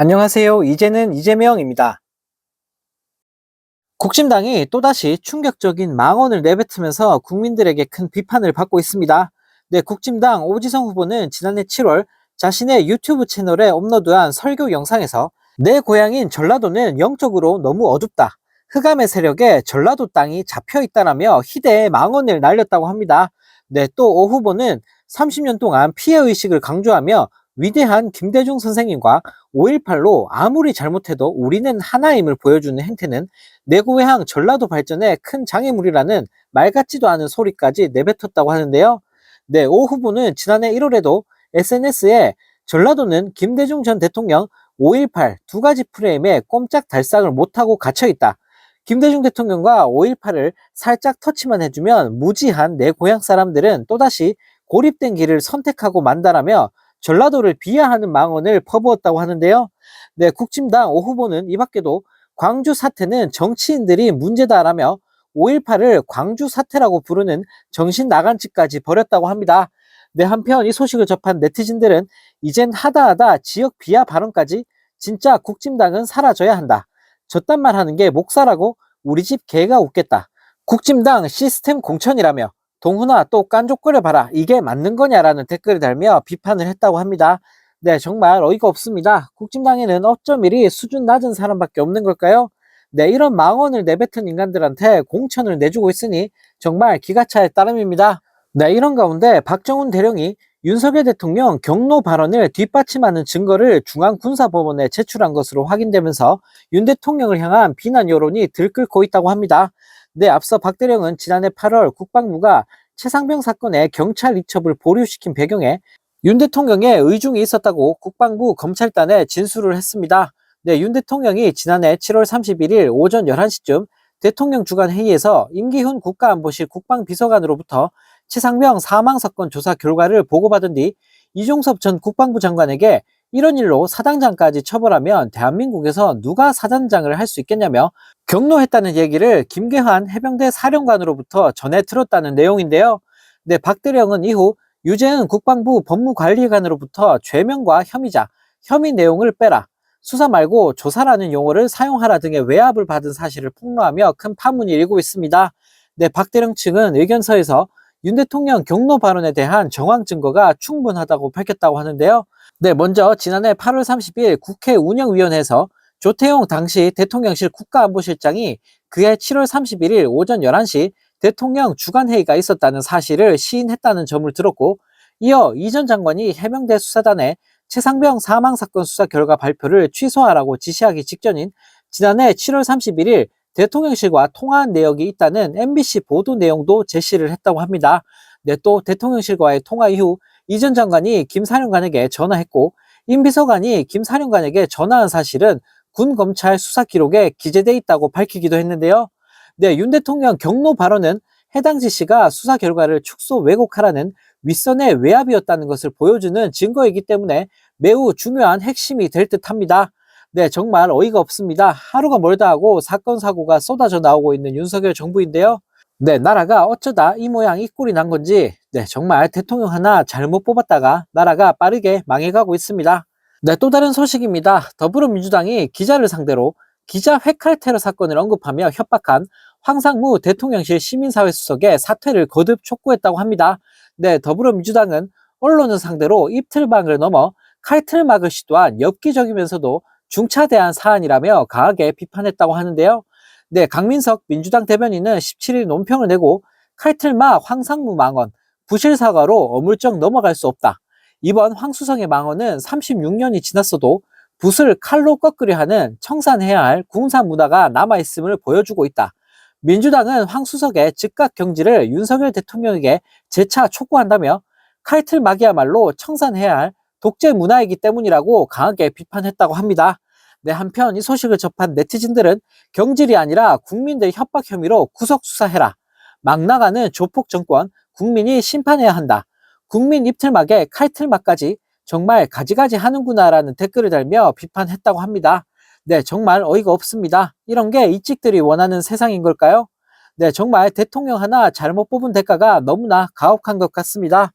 안녕하세요. 이제는 이재명입니다. 국진당이 또다시 충격적인 망언을 내뱉으면서 국민들에게 큰 비판을 받고 있습니다. 네, 국진당 오지성 후보는 지난해 7월 자신의 유튜브 채널에 업로드한 설교 영상에서 내 고향인 전라도는 영적으로 너무 어둡다. 흑암의 세력에 전라도 땅이 잡혀 있다라며 희대의 망언을 날렸다고 합니다. 네, 또 오 후보는 30년 동안 피해 의식을 강조하며 위대한 김대중 선생님과 5.18로 아무리 잘못해도 우리는 하나임을 보여주는 행태는 내 고향 전라도 발전에 큰 장애물이라는 말 같지도 않은 소리까지 내뱉었다고 하는데요. 네, 오 후보는 지난해 1월에도 SNS에 전라도는 김대중 전 대통령 5.18 두 가지 프레임에 꼼짝 달싹을 못하고 갇혀있다. 김대중 대통령과 5.18을 살짝 터치만 해주면 무지한 내 고향 사람들은 또다시 고립된 길을 선택하고 만다라며 전라도를 비하하는 망언을 퍼부었다고 하는데요. 네, 국진당 오 후보는 이 밖에도 광주 사태는 정치인들이 문제다라며 5.18을 광주 사태라고 부르는 정신 나간 짓까지 벌였다고 합니다. 네, 한편 이 소식을 접한 네티즌들은 이젠 하다하다 지역 비하 발언까지 진짜 국진당은 사라져야 한다. 저딴 말 하는 게 목사라고 우리 집 개가 웃겠다. 국진당 시스템 공천이라며 동훈아 또 깐족거려 봐라 이게 맞는 거냐라는 댓글을 달며 비판을 했다고 합니다. 네 정말 어이가 없습니다. 국진당에는 어쩜 이리 수준 낮은 사람밖에 없는 걸까요? 네 이런 망언을 내뱉은 인간들한테 공천을 내주고 있으니 정말 기가 차의 따름입니다. 네 이런 가운데 박정훈 대령이 윤석열 대통령 경로 발언을 뒷받침하는 증거를 중앙군사법원에 제출한 것으로 확인되면서 윤 대통령을 향한 비난 여론이 들끓고 있다고 합니다. 네, 앞서 박 대령은 지난해 8월 국방부가 최상병 사건의 경찰 이첩을 보류시킨 배경에 윤 대통령의 의중이 있었다고 국방부 검찰단에 진술을 했습니다. 네, 윤 대통령이 지난해 7월 31일 오전 11시쯤 대통령 주관 회의에서 임기훈 국가안보실 국방비서관으로부터 최상병 사망 사건 조사 결과를 보고받은 뒤 이종섭 전 국방부 장관에게 이런 일로 사단장까지 처벌하면 대한민국에서 누가 사단장을 할 수 있겠냐며 경로했다는 얘기를 김계환 해병대 사령관으로부터 전해 들었다는 내용인데요. 네, 박대령은 이후 유재은 국방부 법무관리관으로부터 죄명과 혐의자, 혐의 내용을 빼라, 수사 말고 조사라는 용어를 사용하라 등의 외압을 받은 사실을 폭로하며 큰 파문이 일고 있습니다. 네, 박대령 측은 의견서에서 윤 대통령 경로 발언에 대한 정황 증거가 충분하다고 밝혔다고 하는데요. 네, 먼저 지난해 8월 30일 국회 운영위원회에서 조태용 당시 대통령실 국가안보실장이 그해 7월 31일 오전 11시 대통령 주간회의가 있었다는 사실을 시인했다는 점을 들었고 이어 이 전 장관이 해병대 수사단에 최상병 사망사건 수사 결과 발표를 취소하라고 지시하기 직전인 지난해 7월 31일 대통령실과 통화한 내역이 있다는 MBC 보도 내용도 제시를 했다고 합니다. 네, 또 대통령실과의 통화 이후 이 전 장관이 김 사령관에게 전화했고 임 비서관이 김 사령관에게 전화한 사실은 군 검찰 수사 기록에 기재돼 있다고 밝히기도 했는데요. 네, 윤 대통령 경로 발언은 해당 지시가 수사 결과를 축소 왜곡하라는 윗선의 외압이었다는 것을 보여주는 증거이기 때문에 매우 중요한 핵심이 될 듯합니다. 네, 정말 어이가 없습니다. 하루가 멀다 하고 사건 사고가 쏟아져 나오고 있는 윤석열 정부인데요. 네, 나라가 어쩌다 이 모양 이 꼴이 난 건지 네, 정말 대통령 하나 잘못 뽑았다가 나라가 빠르게 망해가고 있습니다. 네, 또 다른 소식입니다. 더불어민주당이 기자를 상대로 기자 회칼 테러 사건을 언급하며 협박한 황상무 대통령실 시민사회 수석의 사퇴를 거듭 촉구했다고 합니다. 네, 더불어민주당은 언론을 상대로 입틀막을 넘어 칼틀막을 시도한 엽기적이면서도 중차대한 사안이라며 강하게 비판했다고 하는데요. 네, 강민석 민주당 대변인은 17일 논평을 내고 칼틀막 황상무 망언 부실 사과로 어물쩍 넘어갈 수 없다. 이번 황수성의 망언은 36년이 지났어도 붓을 칼로 꺾으려 하는 청산해야 할 군사 문화가 남아있음을 보여주고 있다. 민주당은 황수석의 즉각 경지를 윤석열 대통령에게 재차 촉구한다며 칼틀막이야말로 청산해야 할 독재 문화이기 때문이라고 강하게 비판했다고 합니다. 네, 한편 이 소식을 접한 네티즌들은 경질이 아니라 국민들 협박 혐의로 구속 수사해라. 막 나가는 조폭 정권 국민이 심판해야 한다. 국민 입틀막에 칼틀막까지 정말 가지가지 하는구나라는 댓글을 달며 비판했다고 합니다. 네, 정말 어이가 없습니다. 이런 게 이찍들이 원하는 세상인 걸까요? 네, 정말 대통령 하나 잘못 뽑은 대가가 너무나 가혹한 것 같습니다.